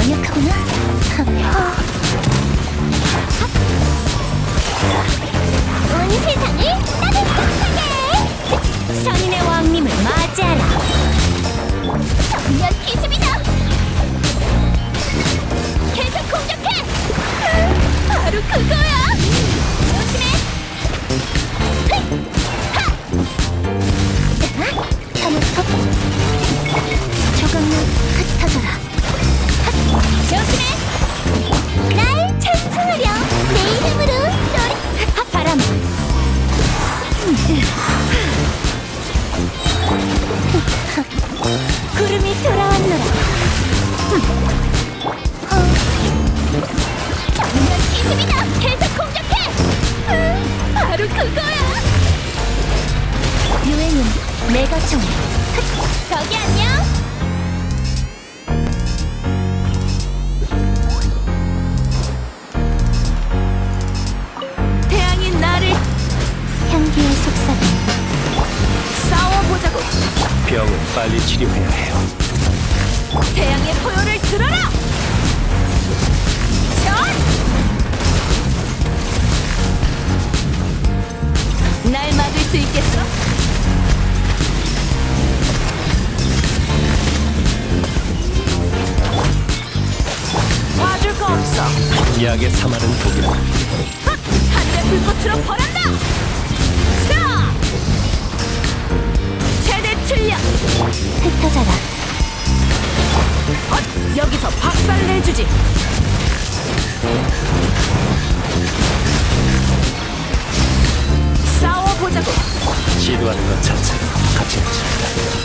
연약하구나 태양의 포효를 들어라! 날 막을 수 있겠어? 봐줄 거 없어. 약의 사마른 독이라. 한대 불꽃으로 벌한다 출력 흩어져라 헛! 여기서 박살 내주지 싸워보자고 시도하는 것 자체로 가치 있습니다.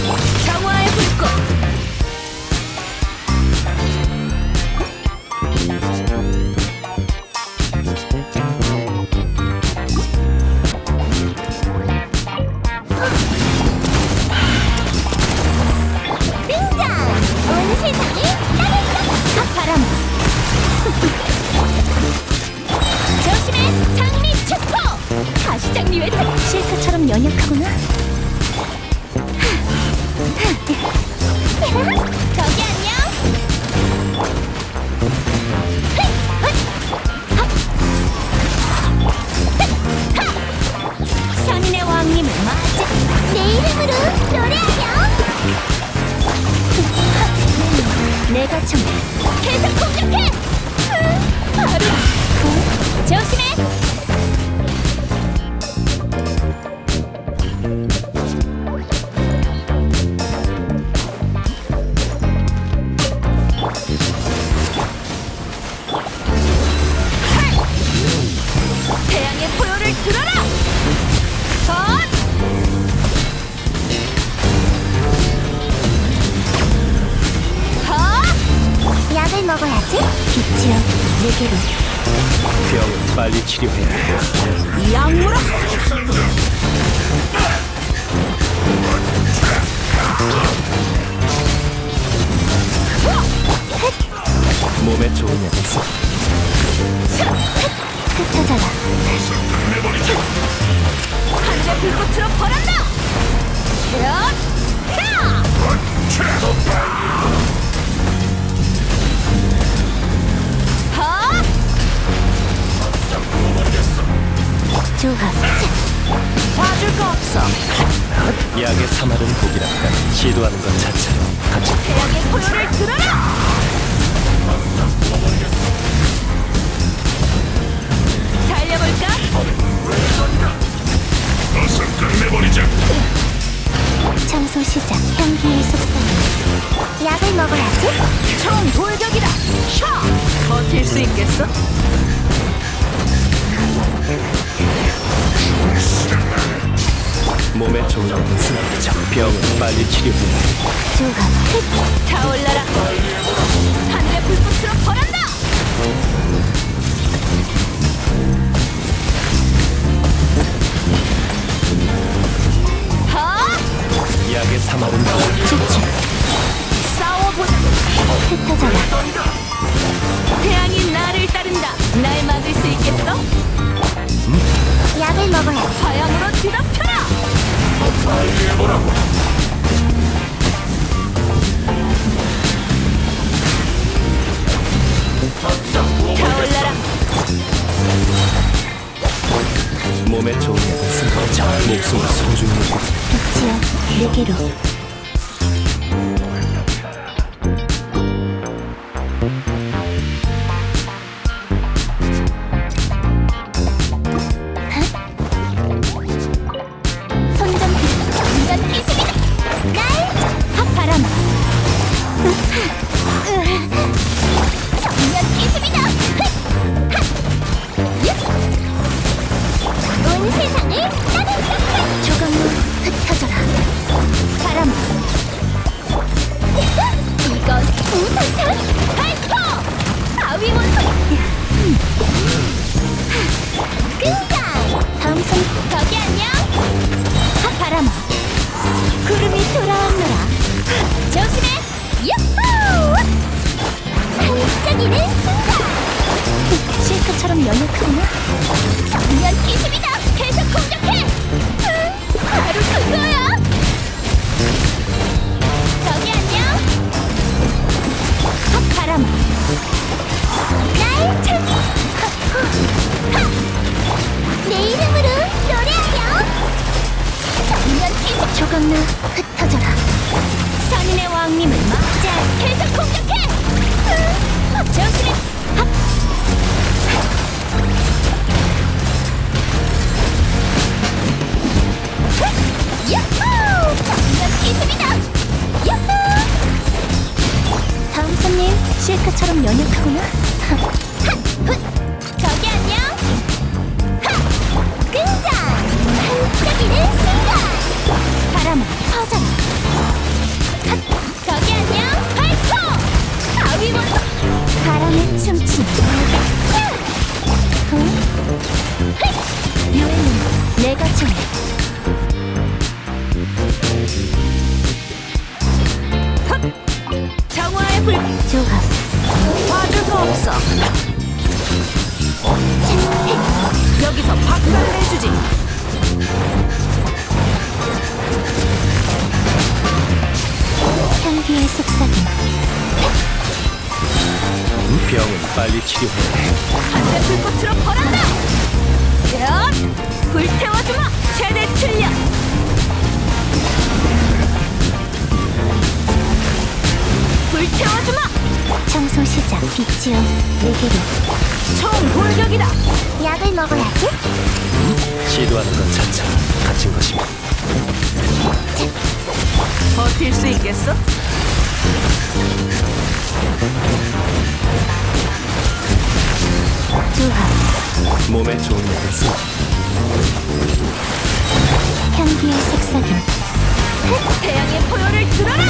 해요. 약물아 몸에 좋은 약이 있어. 흩어져라 한대 불꽃으로 벌한다 헛! 야! 조합 봐줄 거 없어. 약의 사마른 독이라니까 시도하는 것 자체로. 가치 태양의 포효를 들어라 달려볼까? 청소 시작. 향기의 속삭임 약을 먹어야지. 총 돌격이다. 샤! 버틸 수 있겠어? 몸에 좋은 쓰죠. 병은 빨리. 조합 흩 타올라라. 한대 불꽃으로 벌한다! 하! 약의 사마른 독 주춤 싸워보자. 흩어져라. 태양이 나를 따른다. 날 막을 수 타올라라. 몸에 좋은 약은 쓴 목숨을 소중히 내게로 실크처럼 연약하구나. 정면 기술이다. 계속 공격해. 응, 바로 그거야. 저기 안녕. 핫바람아. 날 찾... 내 이름으로 노래하렴. 정면 기술 조각나 흩어져라. 선인의 왕님을 막자 계속 공격해. 응, 조심해 핫 실크처럼 연약하구나. 저기 안녕! 하! 끈장! 반짝이는 순간! 바람아, 퍼져라! 하! 저기 안녕! 발포! 바위 모습! 바람에 춤추 불 조합 봐줄 거 없어. 여기서 박살 내주지. 향기의 속삭임 병은 빨리 치료해야 해 한대 불 꽃으로 벌한다. 야! 불태워주마. 최대 출력. 불태워주마. 청소 시작 빛이요 내게로 총 돌격이다. 약을 먹어야지 시도하는 것 자체가 갇힌 것입니다 버틸 수 있겠어? 조합 몸에 좋은 약은 쓴 향기의 속삭임 태양의 포효를 들어라.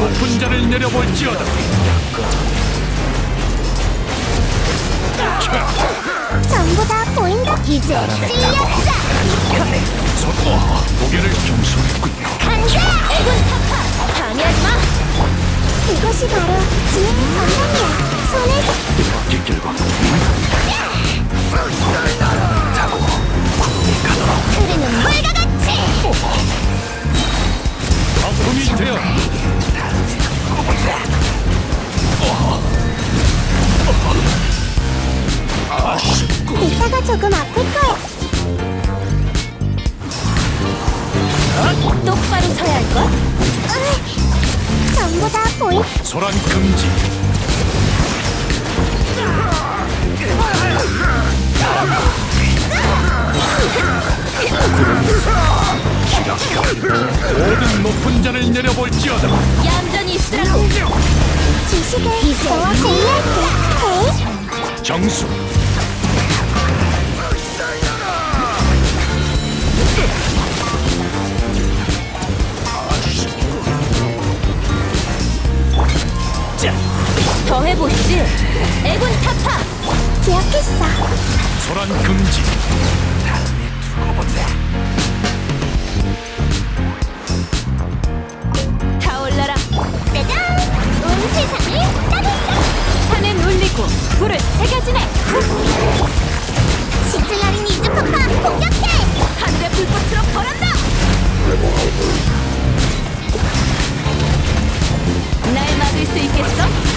높은 자를 내려볼지어다. 전부 다 보인다. 이제 실력자 섞어 무게를 경솔했군요. 간다! 애군 타파. 방해하지 마. 이것이 바로 지혜의 전당이야. 손을 손- 길길과 흐르는 물과 같이! 거품이 되어라 이따가 조금 아플 거야 똑바로 서야 할 걸. 전부 다 보인 소란 금지 모든 높은 자를 내려볼지어다 얌전 히 있으라고 지식을 너와 공유할게 정수. 더 해보시지. 애군 타파. 기억했어. 소란 금지 불을 새겨지네 시틀라린 이즈파파 공격해 하늘의 불꽃으로 벌한다 날 막을 수 있겠어? 어?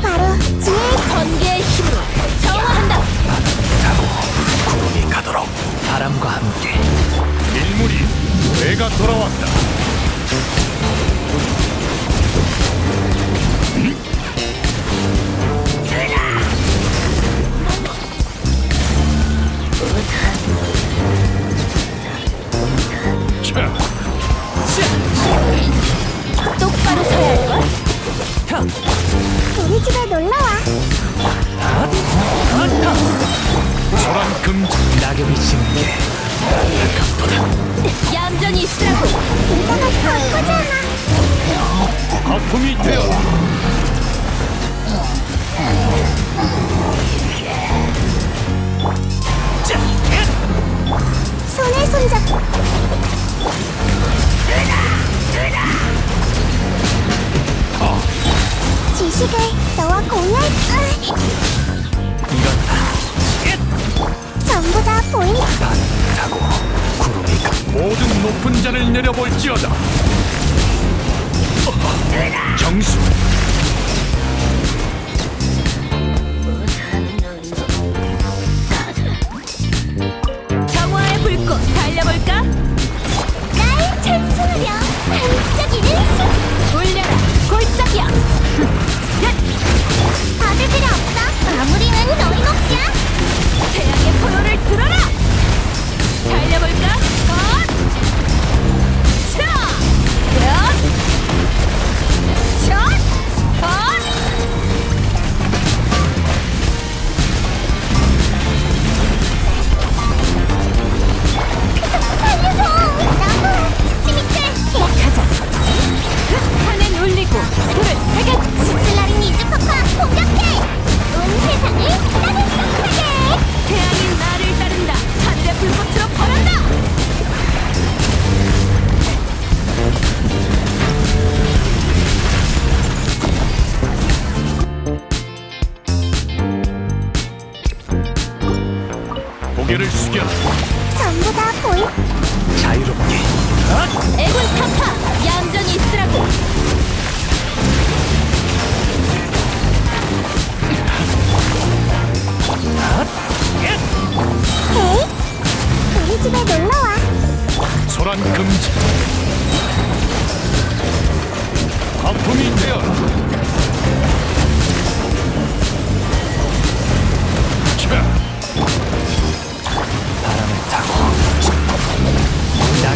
이것이 바로 지혜의 번개의 힘으로 정화한다 구름이 가도록 바람과 함께. 일물이 내가 돌아왔다 우리 집에 놀러와 소란 금지 낙엽이 지는 게 얌전히 있으라고. 이따가 갈 거잖아? 거품이 되어라 손에 손잡 지식을 너와 공유할 이건 전부 다 보인 타고. 구름이 가 모든 높은 자를 내려볼지어다. 정수. 정화의 불꽃 달려볼까? 날 찬송하렴 반짝이는 숨 울려라 골짜기야 받을 필요 없어. 마무리는 너희 몫이야. 태양의 포효를 들어라 고개를 숙여 전부 다 보인 자유롭게. 애군 타파! 얌전히 있으라고! 헤이 우리 집에 놀러와. 소란 금지. 거품이 되어라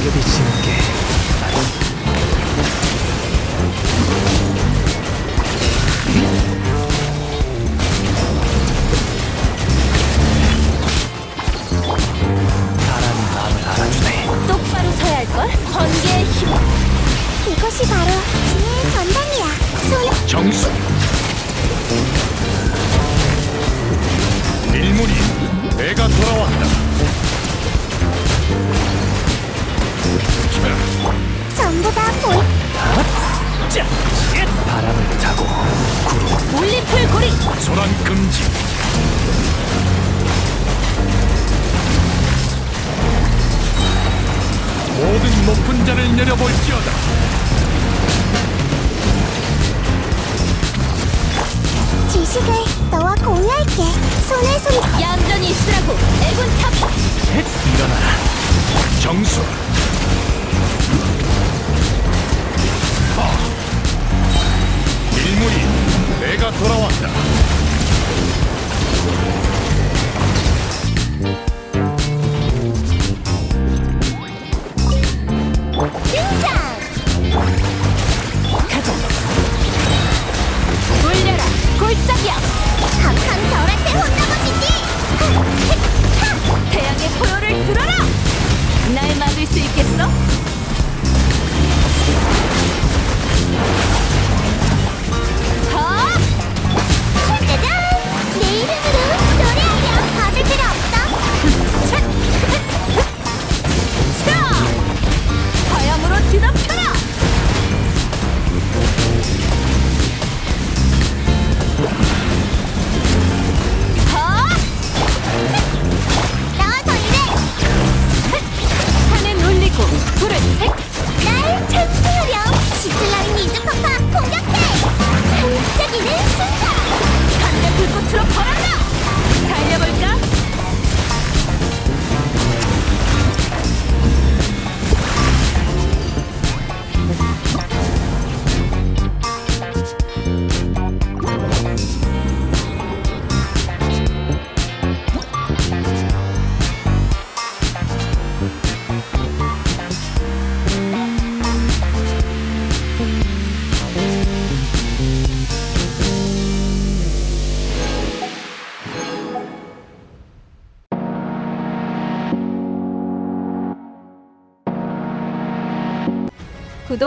낙엽이 지는 게 짜! 바람을 타고 구름 올림플 고리. 소란 금지 모든 높은 자를 내려볼지어다 지식을 너와 공유할게. 손에 손. 얌전히 있으라고. 애군 탑. 일어나라 정수 하. 일물이 내가 돌아왔다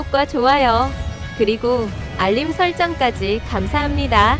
구독과 좋아요, 그리고 알림 설정까지 감사합니다.